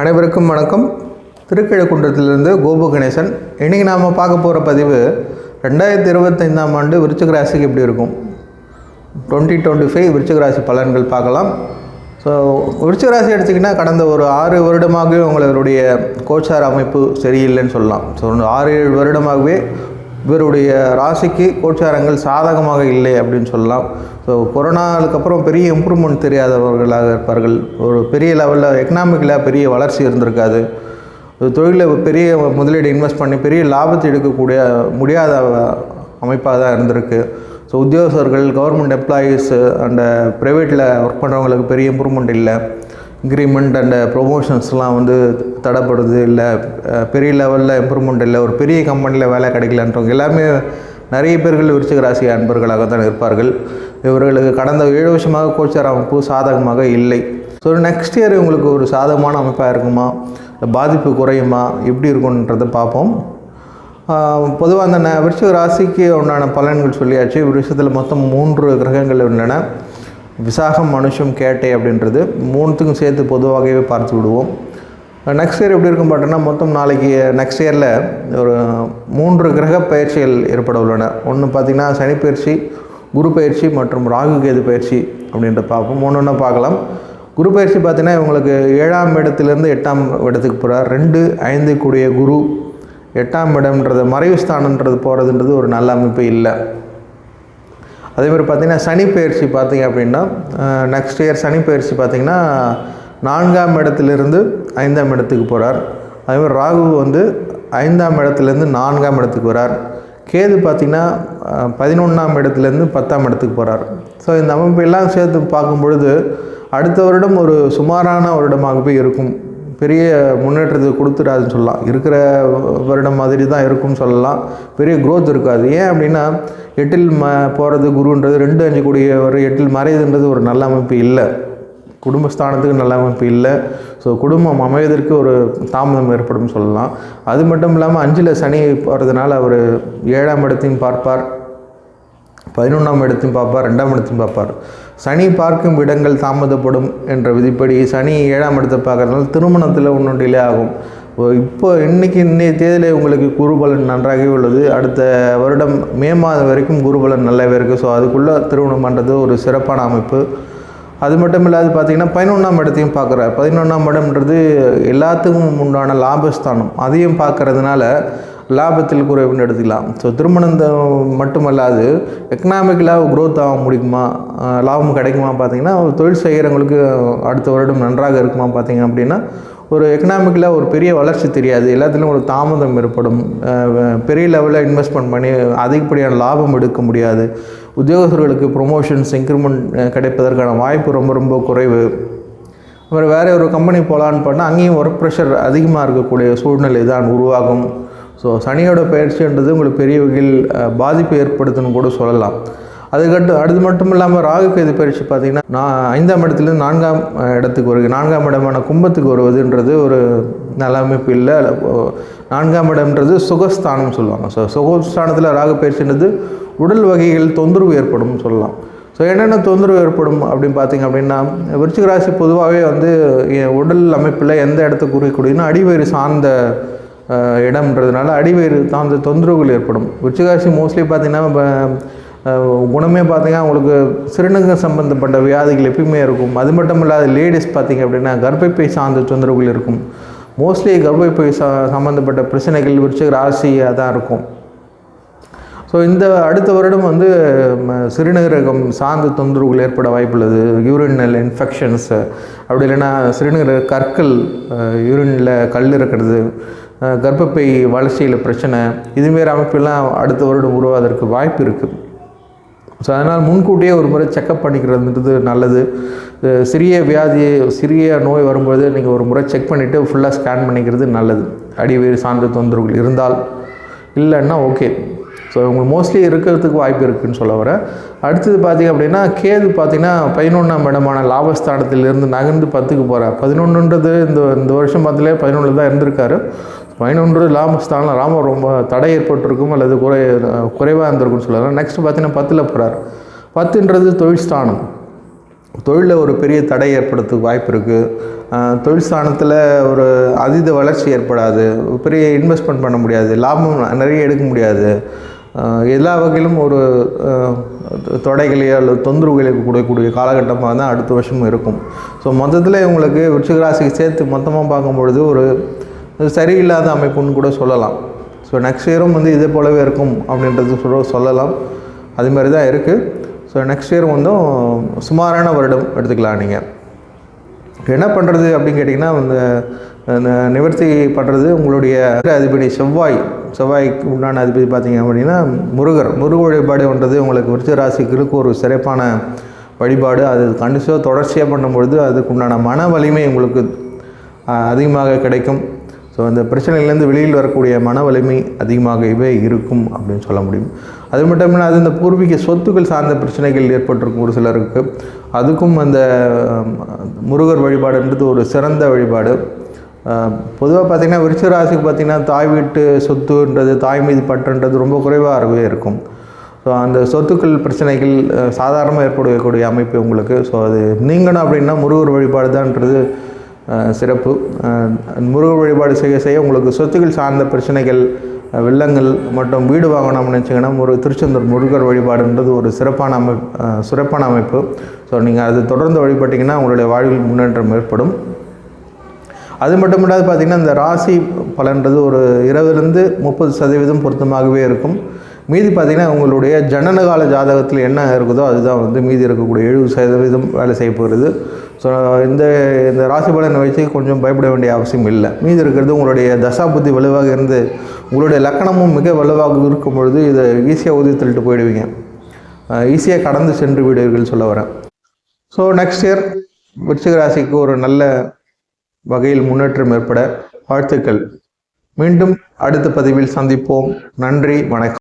அனைவருக்கும் வணக்கம். திருக்கிழக்குன்றத்திலிருந்து கோபு கணேசன். இன்றைக்கி நாம் பார்க்க போகிற பதிவு ரெண்டாயிரத்தி இருபத்தைந்தாம் ஆண்டு விருச்சிக ராசிக்கு எப்படி இருக்கும்? டுவெண்ட்டி டுவெண்ட்டி ஃபைவ் விருச்சிக ராசி பலன்கள் பார்க்கலாம். ஸோ விருச்சிக ராசி எடுத்திங்கன்னா கடந்த ஒரு ஆறு வருடமாகவே உங்களுடைய கோச்சார் அமைப்பு சரியில்லைன்னு சொல்லலாம். ஸோ ஆறு ஏழு வருடமாகவே இவருடைய ராசிக்கு கோச்சாரங்கள் சாதகமாக இல்லை அப்படின்னு சொல்லலாம். ஸோ கொரோனாவுக்கு அப்புறம் பெரிய இம்ப்ரூவ்மெண்ட் தெரியாதவர்களாக இருப்பார்கள். ஒரு பெரிய லெவலில் எக்கனாமிக்கில் பெரிய வளர்ச்சி இருந்திருக்காது. தொழிலில் பெரிய முதலீடு இன்வெஸ்ட் பண்ணி பெரிய லாபத்தை எடுக்கக்கூடிய முடியாத அமைப்பாக தான் இருந்திருக்கு. ஸோ உத்தியோகஸ்தர்கள் கவர்மெண்ட் எம்ப்ளாயீஸ் அண்ட் ப்ரைவேட்டில் ஒர்க் பண்ணுறவங்களுக்கு பெரிய இம்ப்ரூவ்மெண்ட் இல்லை. இன்க்ரிமெண்ட் அண்ட் ப்ரொமோஷன்ஸ்லாம் வந்து தடைப்படுது. இல்லை பெரிய லெவலில் இம்ப்ரூவ்மெண்ட் இல்லை ஒரு பெரிய கம்பெனியில் வேலை கிடைக்கலன்றவங்க எல்லாமே நிறைய பேர்கள் விருச்சிக ராசி அன்பர்களாக தான் இருப்பார்கள். இவர்களுக்கு கடந்த ஏழு வருஷமாக கோச்சார அமைப்பு சாதகமாக இல்லை. ஸோ நெக்ஸ்ட் இயர் உங்களுக்கு ஒரு சாதகமான அமைப்பாக இருக்குமா? இல்லை பாதிப்பு குறையுமா? எப்படி இருக்குன்றதை பார்ப்போம். பொதுவாக அந்த ந- விருச்சிக ராசிக்கு உண்டான பலன்கள் சொல்லியாச்சு. விஷயத்தில் மொத்தம் மூன்று கிரகங்கள் உள்ளன. விசாகம் மனுஷம் கேட்டை அப்படின்றது மூணுத்துக்கும் சேர்த்து பொதுவாகவே பார்த்து விடுவோம். நெக்ஸ்ட் இயர் எப்படி இருக்கும் பார்த்தோன்னா மொத்தம் நாளைக்கு நெக்ஸ்ட் இயரில் ஒரு மூன்று கிரக பயிற்சிகள் ஏற்பட உள்ளன. ஒன்று பார்த்திங்கன்னா சனி பயிற்சி குரு பயிற்சி மற்றும் ராகு கேது பயிற்சி அப்படின்ற பார்ப்போம். ஒன்று ஒன்றா பார்க்கலாம். குரு பயிற்சி பார்த்தீங்கன்னா இவங்களுக்கு ஏழாம் இடத்துலேருந்து எட்டாம் இடத்துக்கு போகிறார் ரெண்டு ஐந்து கூடிய குரு. எட்டாம் இடம்ன்றது மறைவு ஸ்தானன்றது போகிறதுன்றது ஒரு நல்ல அமைப்பு இல்லை. அதே மாதிரி பார்த்திங்கன்னா சனி பயிற்சி பார்த்திங்க அப்படின்னா நெக்ஸ்ட் இயர் சனி பயிற்சி பார்த்திங்கன்னா நான்காம் இடத்துலேருந்து ஐந்தாம் இடத்துக்கு போகிறார் அதே மாதிரி ராகு வந்து ஐந்தாம் இடத்துலேருந்து நான்காம் இடத்துக்கு வரார். கேது பார்த்திங்கன்னா பதினொன்றாம் இடத்துலேருந்து பத்தாம் இடத்துக்கு போகிறார் ஸோ இந்த அமைப்பு எல்லாம் சேர்த்து பார்க்கும் பொழுது அடுத்த வருடம் ஒரு சுமாரான வருடமாகவே இருக்கும். பெரிய முன்னேற்றத்தை கொடுத்துடாதுன்னு சொல்லலாம். இருக்கிற வருடம் மாதிரி தான் இருக்கும்னு சொல்லலாம். பெரிய க்ரோத் இருக்காது. ஏன் அப்படின்னா எட்டில் ம போகிறது குருன்றது ரெண்டு அஞ்சு கூடிய ஒரு எட்டில் மறையுதுன்றது ஒரு நல்ல அமைப்பு இல்லை. குடும்பஸ்தானத்துக்கு நல்ல அமைப்பு இல்லை. ஸோ குடும்பம் அமைவதற்கு ஒரு தாமதம் ஏற்படும் சொல்லலாம். அது மட்டும் இல்லாமல் அஞ்சில் சனி போகிறதுனால அவர் ஏழாம் இடத்தையும் பார்ப்பார். பதினொன்றாம் இடத்தையும் பார்ப்பார். ரெண்டாம் இடத்தையும் பார்ப்பார். சனி பார்க்கும் இடங்கள் தாமதப்படும் என்ற விதிப்படி சனி ஏழாம் இடத்தை பார்க்கறதுனால திருமணத்தில் ஒன்றும் டிலே ஆகும். இப்போ இன்றைக்கி இன்றைய தேதியில் உங்களுக்கு குருபலன் நன்றாகவே உள்ளது. அடுத்த வருடம் மே மாதம் வரைக்கும் குருபலன் நல்லாவே இருக்குது ஸோ அதுக்குள்ளே திருமணம் பண்ணுறது ஒரு சிறப்பான அமைப்பு. அது மட்டும் இல்லாது பார்த்தீங்கன்னா பதினொன்றாம் இடத்தையும் பார்க்குறார் பதினொன்றாம் இடம்ன்றது எல்லாத்துக்கும் உண்டான லாபஸ்தானம். அதையும் பார்க்குறதுனால லாபத்தில் குறைவுன்னு எடுத்துக்கலாம். ஸோ திருமணம் மட்டுமல்லாது எக்கனாமிக்கலாக க்ரோத் ஆக முடியுமா? லாபம் கிடைக்குமா பார்த்தீங்கன்னா ஒரு தொழில் செய்கிறவங்களுக்கு அடுத்த வருடம் நன்றாக இருக்குமா பார்த்தீங்க அப்படின்னா ஒரு எக்கனாமிக்கலாக ஒரு பெரிய வளர்ச்சி தெரியாது. எல்லாத்துலேயும் ஒரு தாமதம் ஏற்படும். பெரிய லெவலில் இன்வெஸ்ட்மெண்ட் பண்ணி அதிகப்படியான லாபம் எடுக்க முடியாது. உத்தியோகஸ்தர்களுக்கு ப்ரொமோஷன்ஸ் இன்க்ரிமெண்ட் கிடைப்பதற்கான வாய்ப்பு ரொம்ப ரொம்ப குறைவு. அப்புறம் வேறு ஒரு கம்பெனி போகலான்னு பண்ணால் அங்கேயும் ஒர்க் ப்ரெஷர் அதிகமாக இருக்கக்கூடிய சூழ்நிலை தான் உருவாகும். ஸோ சனியோட பயிற்சின்றது உங்களுக்கு பெரிய வகையில் பாதிப்பு ஏற்படுத்துன்னு கூட சொல்லலாம். அதுக்கட்டு அடுத்து மட்டும் இல்லாமல் ராகு கேது பயிற்சி பார்த்திங்கன்னா நான் ஐந்தாம் இடத்துலேருந்து நான்காம் இடத்துக்கு வருது. நான்காம் இடமான கும்பத்துக்கு வருவதுன்றது ஒரு நல்ல அமைப்பு இல்லை. நான்காம் இடம்ன்றது சுகஸ்தானம் சொல்லுவாங்க. ஸோ சுகஸ்தானத்தில் ராகு பயிற்சின்றது உடல் வகைகள் தொந்தரவு ஏற்படும் சொல்லலாம். ஸோ என்னென்ன தொந்தரவு ஏற்படும் அப்படின்னு பார்த்தீங்க அப்படின்னா விருச்சிக ராசி பொதுவாகவே வந்து உடல் அமைப்பில் எந்த இடத்துக்கு குறிக்கக்கூடியன்னா அடிவயிறு சார்ந்த இடம்ன்றதுனால அடிவயிறு சார்ந்த தொந்தரவுகள் ஏற்படும். விருச்சிகராசி மோஸ்ட்லி பார்த்தீங்கன்னா இப்போ, குணமே பார்த்தீங்கன்னா உங்களுக்கு சிறுநீரகம் சம்பந்தப்பட்ட வியாதிகள் எப்பயுமே இருக்கும். அது மட்டும் இல்லாத லேடிஸ் பார்த்தீங்க அப்படின்னா கர்ப்பப்பை சார்ந்த தொந்தரவுகள் இருக்கும். மோஸ்ட்லி கர்ப்பப்பை சா சம்மந்தப்பட்ட பிரச்சனைகள் விருச்சிக ராசியாக தான் இருக்கும். ஸோ இந்த அடுத்த வருடம் வந்து சிறுநீரகம் சார்ந்த தொந்தரவுகள் ஏற்பட வாய்ப்புள்ளது. யூரினல் இன்ஃபெக்ஷன்ஸு அப்படி இல்லைன்னா சிறுநீரக கற்கள் யூரினில் கல் இருக்கிறது. கர்ப்பப்பை வளர்ச்சியில் பிரச்சனை இதுமாரி அமைப்பெல்லாம் அடுத்த வருடம் உருவாவதற்கு வாய்ப்பு இருக்குது ஸோ அதனால் முன்கூட்டியே ஒரு முறை செக்கப் பண்ணிக்கிறதுன்றது நல்லது. சிறிய வியாதி சிறிய நோய் வரும்போது நீங்கள் ஒரு முறை செக் பண்ணிவிட்டு ஃபுல்லாக ஸ்கேன் பண்ணிக்கிறது நல்லது. அடிவேறு சான்று தொந்தரவுகள் இருந்தால். இல்லைன்னா ஓகே ஸோ உங்களுக்கு மோஸ்ட்லி இருக்கிறதுக்கு வாய்ப்பு இருக்குதுன்னு சொல்ல வரேன் அடுத்தது பார்த்தீங்க அப்படின்னா கேது பார்த்தீங்கன்னா பதினொன்றாம் இடமான லாபஸ்தானத்திலிருந்து நகர்ந்து பத்துக்கு போகிறார் பதினொன்றுன்றது இந்த இந்த வருஷம் பார்த்தாலே பதினொன்று தான் இருந்திருக்காரு. பதினொன்று லாபஸ்தானம் ராம ரொம்ப தடை ஏற்பட்டிருக்கும் அல்லது குறை குறைவாக இருந்திருக்கும்னு சொல்லலாம். நெக்ஸ்ட் பார்த்தீங்கன்னா பத்தில் போகிறார் பத்துன்றது தொழில் ஸ்தானம். தொழிலில் ஒரு பெரிய தடை ஏற்படுறதுக்கு வாய்ப்பு இருக்குது தொழில் ஸ்தானத்தில் ஒரு அதீத வளர்ச்சி ஏற்படாது. பெரிய இன்வெஸ்ட்மெண்ட் பண்ண முடியாது. லாபம் நிறைய எடுக்க முடியாது. எல்லா வகையிலும் ஒரு தொடைகளையோ அல்லது தொந்தரவுகளை கொடுக்கக்கூடிய காலகட்டமாக தான் அடுத்த வருஷமும் இருக்கும். ஸோ மொத்தத்தில் இவங்களுக்கு விருச்சிக சேர்த்து மொத்தமாக பார்க்கும்பொழுது ஒரு அது சரியில்லாத அமைப்புன்னு கூட சொல்லலாம். ஸோ நெக்ஸ்ட் இயரும் வந்து இதே போலவே இருக்கும் அப்படின்றது சொல்ல சொல்லலாம். அது மாதிரி தான் இருக்குது ஸோ நெக்ஸ்ட் இயர் வந்து சுமாரான வருடம் எடுத்துக்கலாம் நீங்கள் என்ன பண்ணுறது அப்படின்னு கேட்டிங்கன்னா இந்த நிவர்த்தி பண்ணுறது உங்களுடைய அதிபதி செவ்வாய் செவ்வாய்க்கு உண்டான அதிபதி பார்த்தீங்க அப்படின்னா முருகர். முருக வழிபாடுன்றது உங்களுக்கு விருச்சிக ராசிக்கு ஒரு சிறப்பான வழிபாடு. அது கண்டிப்பாக தொடர்ச்சியாக பண்ணும்பொழுது அதுக்கு உண்டான மன வலிமை உங்களுக்கு அதிகமாக கிடைக்கும். ஸோ அந்த பிரச்சனையிலேருந்து வெளியில் வரக்கூடிய மன வலிமை அதிகமாகவே இருக்கும் அப்படின்னு சொல்ல முடியும். அது மட்டும் இல்லாமல் அது இந்த பூர்வீக சொத்துக்கள் சார்ந்த பிரச்சனைகள் ஏற்பட்டிருக்கும் ஒரு சிலருக்கு. அதுக்கும் அந்த முருகர் வழிபாடுன்றது ஒரு சிறந்த வழிபாடு. பொதுவாக பார்த்திங்கன்னா விருச்சிக ராசிக்கு பார்த்திங்கன்னா தாய் வீட்டு சொத்துன்றது தாய் மீது பற்றுன்றது ரொம்ப குறைவாகவே இருக்கும். ஸோ அந்த சொத்துக்கள் பிரச்சனைகள் சாதாரணமாக ஏற்படக்கூடிய அமைப்பு உங்களுக்கு. ஸோ அது நீங்கணும் அப்படின்னா முருகர் வழிபாடு தான்ன்றது சிறப்பு. முருக முருகர் வழிபாடு செய்ய செய்ய உங்களுக்கு சொத்துக்கள் சார்ந்த பிரச்சனைகள் வெள்ளங்கள் மற்றும் வீடு வாங்கணும்னு நினச்சிங்கன்னா ஒரு திருச்செந்தூர் முருகர் வழிபாடுன்றது ஒரு சிறப்பான அமைப்பு சிறப்பான அமைப்பு. ஸோ நீங்கள் அது தொடர்ந்து வழிபட்டிங்கன்னா உங்களுடைய வாழ்வில் முன்னேற்றம் ஏற்படும். அது மட்டும் இல்லாது பார்த்திங்கன்னா இந்த ராசி பலன்றது ஒரு இருபதுலேருந்து முப்பது சதவீதம் பொருத்தமாகவே இருக்கும். மீதி பார்த்திங்கன்னா உங்களுடைய ஜனனகால ஜாதகத்தில் என்ன இருக்குதோ அதுதான் வந்து மீதி இருக்கக்கூடிய எழுபது சதவீதம் வேலை செய்ய போகிறது. ஸோ இந்த இந்த ராசி பலனை வச்சு கொஞ்சம் பயப்பட வேண்டிய அவசியம் இல்லை. மீதி இருக்கிறது உங்களுடைய தசா புத்தி வலுவாக இருந்து உங்களுடைய லக்கணமும் மிக வலுவாக இருக்கும் பொழுது இதை ஈஸியாக உதவி தள்ளிட்டு போயிடுவீங்க. ஈஸியாக கடந்து சென்று விடுவீர்கள் சொல்ல வரேன். ஸோ நெக்ஸ்ட் இயர் விருச்சிக ராசிக்கு ஒரு நல்ல வகையில் முன்னேற்றம் ஏற்பட வாழ்த்துக்கள். மீண்டும் அடுத்த பதிவில் சந்திப்போம். நன்றி வணக்கம்.